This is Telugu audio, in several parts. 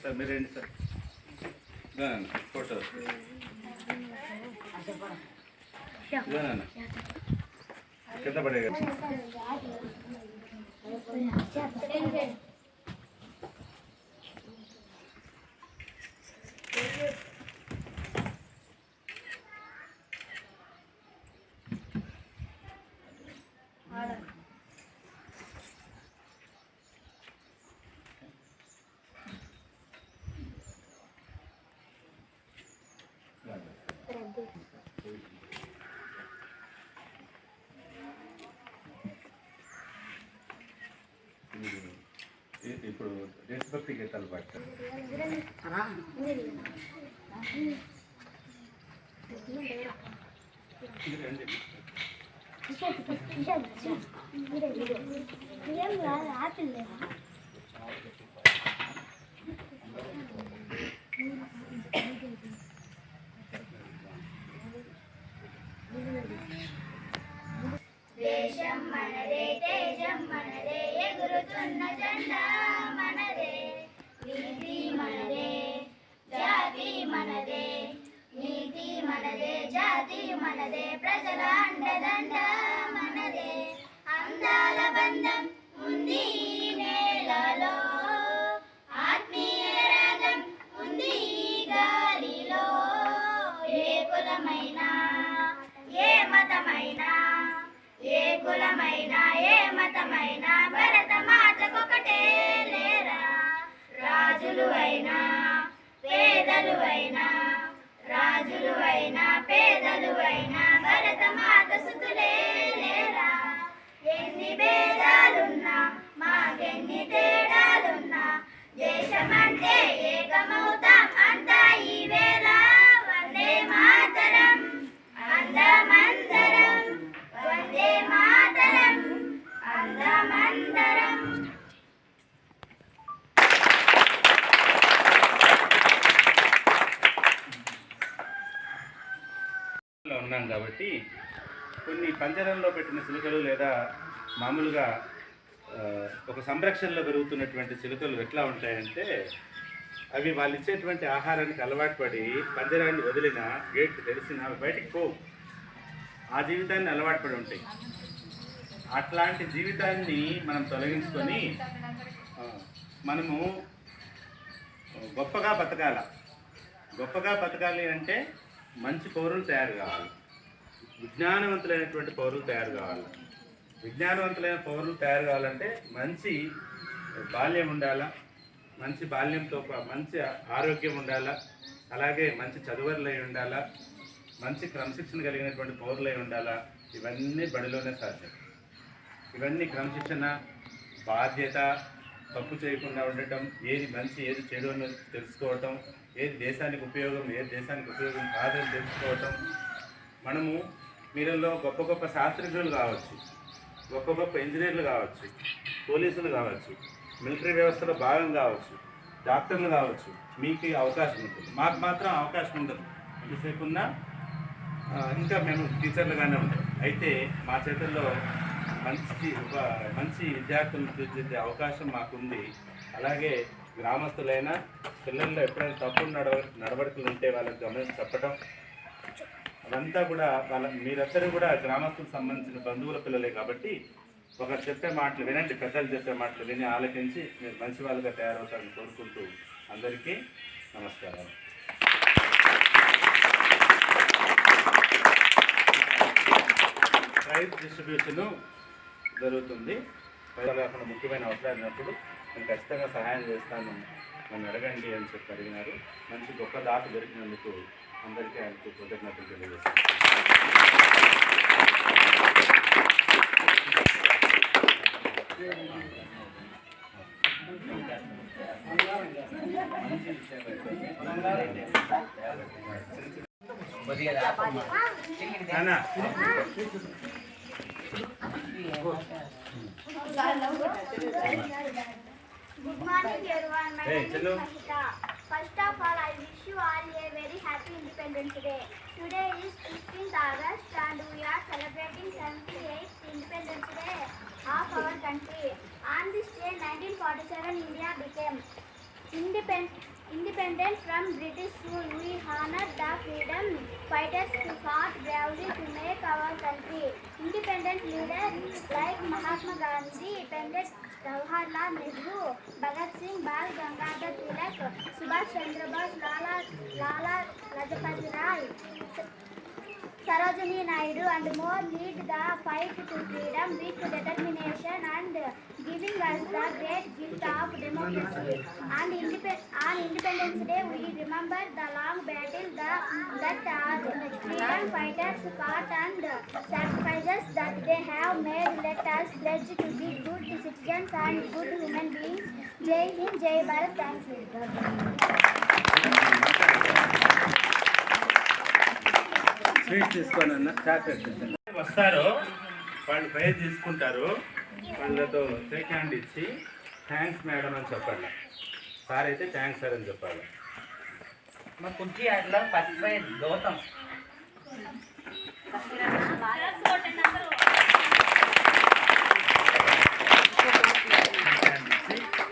సార్ మీరు రండి సార్ ఇదానన్న, ఫోటో ఇదానన్న. కింద పడే ದೇಶಭಕ್ತಿಗೆ ತಲುಪಾಗ್ತದೆ ಆಪಿಲ್ಲ దేశం మనదే తేజం మనదే ఎగురుతున్న జెండా మనదే. నీతి మనదే జాతి మనదే. నీతి మనదే జాతి మనదే ప్రజల అండదండ మనదే. అందాల బంధం ఉంది పేదలు రాజులువైనా రాజులు అయినా భరత మాత సుతులే లేరా? ఎన్ని భేదాలున్నా మాకెన్ని తేడాలున్నా దేశమంటే కాబట్టి కొన్ని పంజరంలో పెట్టిన చిలుకలు లేదా మామూలుగా ఒక సంరక్షణలో పెరుగుతున్నటువంటి చిలుకలు ఎట్లా ఉంటాయంటే అవి వాళ్ళు ఇచ్చేటువంటి ఆహారానికి అలవాటు పడి పంజరాన్ని వదిలిన గేట్ తెలిసిన బయటికి పోవు. ఆ జీవితాన్ని అలవాటు పడి ఉంటాయి. అట్లాంటి జీవితాన్ని మనం తొలగించుకొని మనము గొప్పగా బతకాల. గొప్పగా బతకాలి అంటే మంచి పౌరులు తయారు కావాలి. విజ్ఞానవంతులైనటువంటి పౌరులు తయారు కావాలి. విజ్ఞానవంతులైన పౌరులు తయారు కావాలంటే మంచి బాల్యం ఉండాలా మంచి బాల్యంతో మంచి ఆరోగ్యం ఉండాలా అలాగే మంచి చదువులై ఉండాలా మంచి క్రమశిక్షణ కలిగినటువంటి పౌరులై ఉండాలా ఇవన్నీ బడిలోనే సాధ్యం. ఇవన్నీ క్రమశిక్షణ బాధ్యత తప్పు చేయకుండా ఉండటం ఏది మంచి ఏది చెడు అని తెలుసుకోవటం ఏది దేశానికి ఉపయోగం ఏది దేశానికి ఉపయోగం కాదని తెలుసుకోవటం మనము మీరల్లో గొప్ప గొప్ప శాస్త్రజ్ఞులు కావచ్చు గొప్ప గొప్ప ఇంజనీర్లు కావచ్చు పోలీసులు కావచ్చు మిలిటరీ వ్యవస్థలో భాగం కావచ్చు డాక్టర్లు కావచ్చు మీకు అవకాశం ఉంటుంది. మాకు మాత్రం అవకాశం ఉండదు. ఎంతసేపు ఉన్నా ఇంకా మేము టీచర్లుగానే ఉంటాం. అయితే మా చేతుల్లో మంచి ఒక మంచి విద్యార్థులను తీర్చిదిద్దే అవకాశం మాకుంది. అలాగే గ్రామస్తులైనా పిల్లల్లో ఎప్పుడైనా తప్పుడు నడవ నడవడికలు ఉంటే వాళ్ళకి గమనించి చెప్పడం ఇదంతా కూడా వాళ్ళ మీరందరూ కూడా గ్రామస్తులకు సంబంధించిన బంధువుల పిల్లలే కాబట్టి ఒకరు చెప్పే మాటలు వినండి పెద్దలు చెప్పే మాటలు విని ఆలకించి మీరు మంచి వాళ్ళుగా తయారవుతారని కోరుకుంటూ అందరికీ నమస్కారం. ప్రైజ్ డిస్ట్రిబ్యూషన్ జరుగుతుంది. ప్రజలు అక్కడ ముఖ్యమైన అవసరాలు నేను ఖచ్చితంగా సహాయం చేస్తాను నన్ను అడగండి అని చెప్పి అడిగినారు. మంచి గొప్ప దాత దొరికినందుకు అందరికీ ఆయనకు కృతజ్ఞతలు తెలియజేస్తాను మంచి విషయం నాన్న, Good morning everyone. My Hey, name is Chinnu. Harshita. First of all, I wish you all a very happy Independence Day. Today is 15th August and we are celebrating 78th Independence Day of our country. On this day, 1947, India became independent, independent from British rule. We honor the freedom fighters who fought bravely to make our country. Independent leaders like Mahatma Gandhi, Pandit Jawaharlal Nehru Bhagat Singh Bal Gangadhar Tilak Subhash Chandra Bose Lala Lala Lajpat Rai Sarojini Naidu and more lead the fight to freedom with determination and giving us the great gift of democracy. On, indep- on Independence Day, we remember the long battle the, that our freedom fighters fought and sacrifices that they have made. Let us pledge to be good citizens and good human beings. Jai Hind, Jai Bharat. Thank you. Sweet తీసుకోండి అన్న చాక్లెట్ తీసుకోండి వస్తారో. వాళ్ళు ప్రైజ్ తీసుకుంటారు. వాళ్ళతో షేక్ హ్యాండ్ ఇచ్చి థ్యాంక్స్ మేడం అని చెప్పాలి. సార్ అయితే థ్యాంక్స్ సార్ అని చెప్పాలి. మా కుర్చీ అట్లా ఫస్ట్ ప్రైజ్ గౌతమ్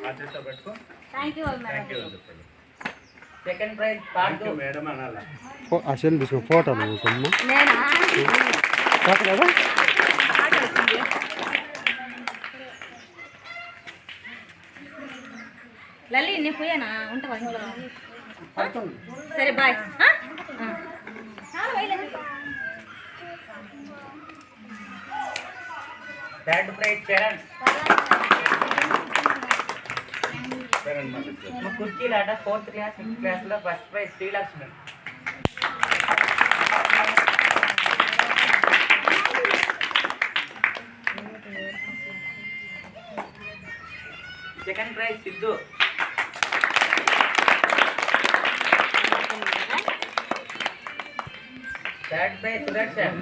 అడ్రస్తో పెట్టుకో. థ్యాంక్ యూ థ్యాంక్ యూ అని చెప్పాలి. సెకండ్ ప్రైజ్ పార్దు మేడం అనాలా. అసలు తీసుకో ఫోటోలు ఫోటో కదా? లల్లి నేను పోయానా ఉంటావా ఇంట్లో? సరే బాయ్. థర్డ్ ప్రైజ్ చరణ్ మా కుర్చీలు ఆట ఫోర్త్ క్లాస్ ఫిఫ్త్ క్లాస్ లో first prize Srilakshmi second prize Siddhu third prize Sudarshan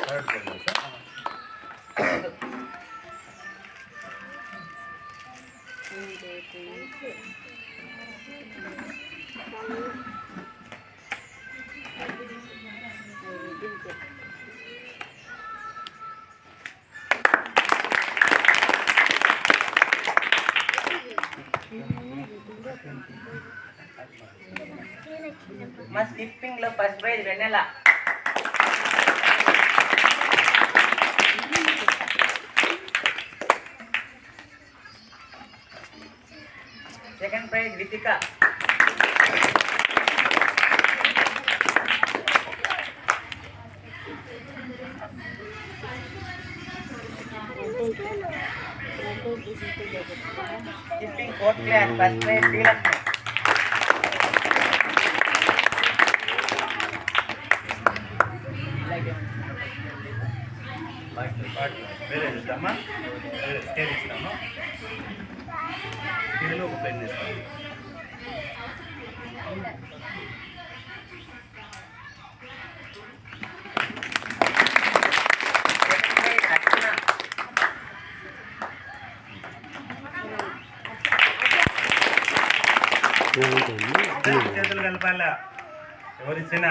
third prize మా స్కిప్పింగ్ లో ఫస్ట్ ప్రైజ్ వెన్నెల பையன் வித்திகா டிஸ்ட்ரிக்ட் கோட்லேயர் ஃபர்ஸ்ட் பிரைஸ் ஸ்ரீலக்ஷ்மி பாட்டு பாட்டு வேறு எழுதாமா வேறு ஸ்டேட் எழுதாமா స్కేల్ ఒక పెన్ అర్చన చేతులు కలపాలా? ఎవరిచ్చినా.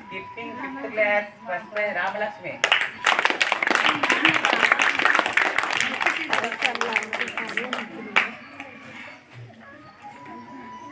Skipping fifth class first prize Ramalakshmi.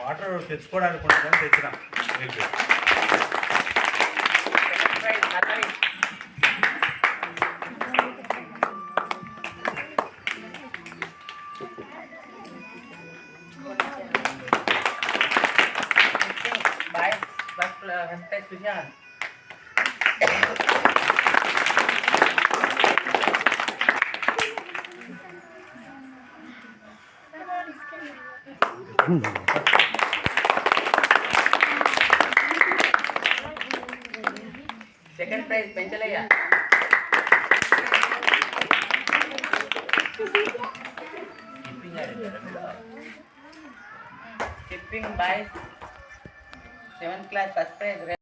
Water తెచ్చుకోవడానికి ఉంటుంది తెచ్చినా వెళ్ళి second prize prize Sushant second skipping boys seventh class first prize